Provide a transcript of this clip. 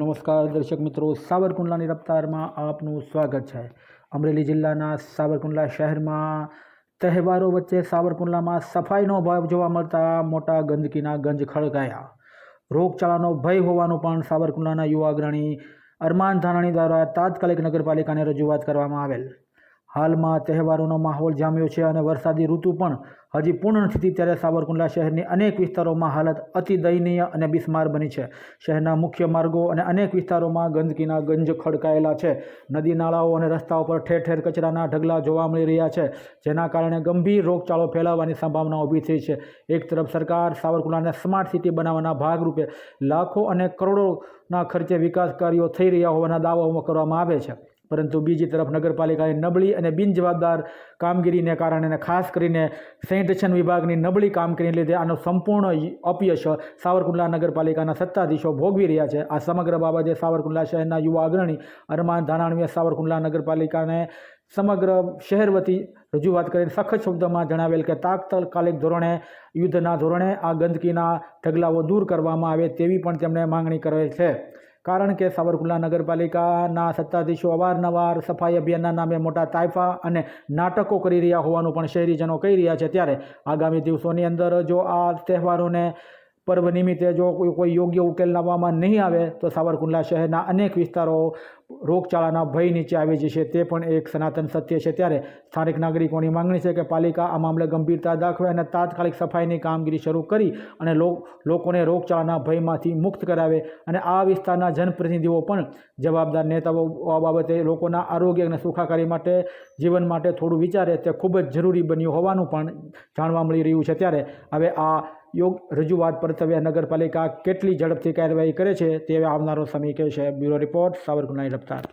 નમસ્કાર દર્શક મિત્રો, સાવરકુંડલાની રફતારમાં આપનું સ્વાગત છે. અમરેલી જિલ્લાના સાવરકુંડલા શહેરમાં તહેવારો વચ્ચે સાવરકુંડલામાં સફાઈનો અભાવ જોવા મળતા મોટા ગંદકીના ગંજ ખળગાયા. રોગચાળાનો ભય હોવાનું પણ સાવરકુંડલાના યુવા અગ્રણી અરમાન ધાનાણી દ્વારા તાત્કાલિક નગરપાલિકાને રજૂઆત કરવામાં આવેલ. હાલમાં તહેવારોનો માહોલ જામ્યો છે અને વરસાદી ઋતુ પણ હજી પૂર્ણ નથી. ત્યારે સાવરકુંડલા શહેરની અનેક વિસ્તારોમાં હાલત અતિ દયનીય અને બિસ્માર બની છે. શહેરના મુખ્ય માર્ગો અને અનેક વિસ્તારોમાં ગંદકીના ગંજ ખડકાયેલા છે. નદી નાળાઓ અને રસ્તાઓ પર ઠેર ઠેર કચરાના ઢગલા જોવા મળી રહ્યા છે, જેના કારણે ગંભીર રોગચાળો ફેલાવવાની સંભાવના ઊભી થઈ છે. એક તરફ સરકાર સાવરકુંડલાને સ્માર્ટ સિટી બનાવવાના ભાગરૂપે લાખો અને કરોડોના ખર્ચે વિકાસ કાર્યો થઈ રહ્યા હોવાના દાવાઓ કરવામાં આવે છે. પરંતુ બીજી તરફ નગરપાલિકાની નબળી અને બિનજવાબદાર કામગીરીને કારણે અને ખાસ કરીને સેનિટેશન વિભાગની નબળી કામગીરીને લીધે આનો સંપૂર્ણ અપયશ સાવરકુંડલા નગરપાલિકાના સત્તાધીશો ભોગવી રહ્યા છે. આ સમગ્ર બાબતે સાવરકુંડલા શહેરના યુવા અગ્રણી અરમાન ધાનાણીએ સાવરકુંડલા નગરપાલિકાને સમગ્ર શહેર વતી રજૂઆત કરીને સખત શબ્દોમાં જણાવેલ કે તાત્કાલિક ધોરણે, યુદ્ધના ધોરણે આ ગંદકીના ઢગલાઓ દૂર કરવામાં આવે તેવી પણ તેમણે માંગણી કરે છે. કારણ કે સાવરકુંડલા નગરપાલિકાના સત્તાધીશો અવારનવાર સફાઈ અભિયાનના નામે મોટા તાઇફા અને નાટકો કરી રહ્યા હોવાનું પણ શહેરીજનો કહી રહ્યા છે. ત્યારે આગામી દિવસોની અંદર જો આ તહેવારોને પર્વ નિમિત્તે જો કોઈ કોઈ યોગ્ય ઉકેલ લાવવામાં નહીં આવે, તો સાવરકુંડલા શહેરના અનેક વિસ્તારો રોગચાળાના ભય નીચે આવી જશે. તે પણ એક સનાતન સત્ય છે. ત્યારે સ્થાનિક નાગરિકોની માંગણી છે કે પાલિકા આ મામલે ગંભીરતા દાખવે અને તાત્કાલિક સફાઈની કામગીરી શરૂ કરી અને લોકોને રોગચાળાના ભયમાંથી મુક્ત કરાવે અને આ વિસ્તારના જનપ્રતિનિધિઓ પણ જવાબદાર નેતાઓ બાબતે લોકોના આરોગ્ય અને સુખાકારી માટે, જીવન માટે થોડું વિચારે તે ખૂબ જ જરૂરી બન્યું હોવાનું પણ જાણવા મળી રહ્યું છે. ત્યારે હવે આ યોગ રજૂઆત પરતવ્ય નગરપાલિકા કેટલી ઝડપથી કાર્યવાહી કરે છે તે આવનારો સમય કહેશે બ્યુરો રિપોર્ટ, સાવરકુંડલાની રફતાર.